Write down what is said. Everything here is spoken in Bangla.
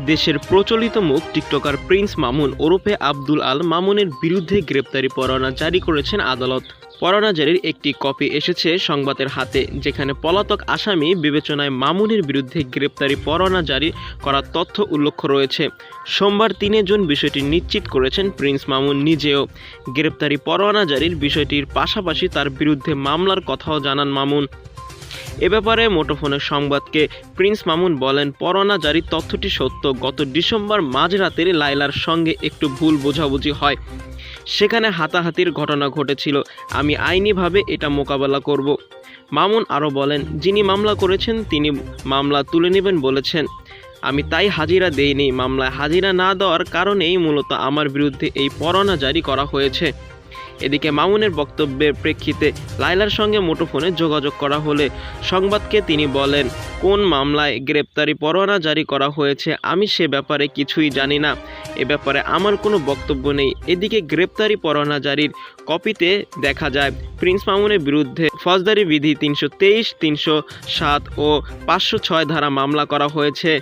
দেশের প্রচলিত মুখ টিকটকার প্রিন্স মামুন ওরফে আব্দুল আল মামুনের বিরুদ্ধে গ্রেপ্তারি পরোয়ানা জারি করেছেন আদালত। পরোয়ানা জারির একটি কপি এসেছে সংবাদের হাতে, যেখানে পলাতক আসামি বিবেচনায় মামুনের বিরুদ্ধে গ্রেপ্তারি পরোয়ানা জারি করার তথ্য উল্লেখ রয়েছে। সোমবার তিনে জুন বিষয়টি নিশ্চিত করেছেন প্রিন্স মামুন নিজেও। গ্রেপ্তারি পরোয়ানা জারির বিষয়টির পাশাপাশি তার বিরুদ্ধে মামলার কথাও জানান মামুন। এ ব্যাপারে মুঠোফোনের সংবাদকে প্রিন্স মামুন বলেন, পরোয়ানা জারির তথ্যটি সত্য। গত ডিসেম্বর মাঝরাতের লাইলার সঙ্গে একটু ভুল বোঝাবুঝি হয়। সেখানে হাতাহাতির ঘটনা ঘটেছিল। আমি আইনিভাবে এটা মোকাবেলা করব। মামুন আরও বলেন, যিনি মামলা করেছেন তিনি মামলা তুলে নেবেন বলেছেন। আমি তাই হাজিরা দেইনি। মামলায় হাজিরা না দেওয়ার কারণেই মূলত আমার বিরুদ্ধে এই পরোয়ানা জারি করা হয়েছে। এদিকে মামুনের বক্তব্যের প্রেক্ষিতে লাইলার সঙ্গে মুঠোফোনে যোগাযোগ করা হলে সংবাদকে তিনি বলেন, কোন মামলায় গ্রেপ্তারি পরোয়ানা জারি করা হয়েছে আমি সে ব্যাপারে কিছুই জানি না। এ ব্যাপারে আমার কোনো বক্তব্য নেই। এদিকে গ্রেপ্তারি পরোয়ানা জারির কপিতে দেখা যায়, প্রিন্স মামুনের বিরুদ্ধে ফৌজদারি বিধি তিনশো তেইশ, তিনশো সাত ও পাঁচশো ছয় ধারা মামলা করা হয়েছে।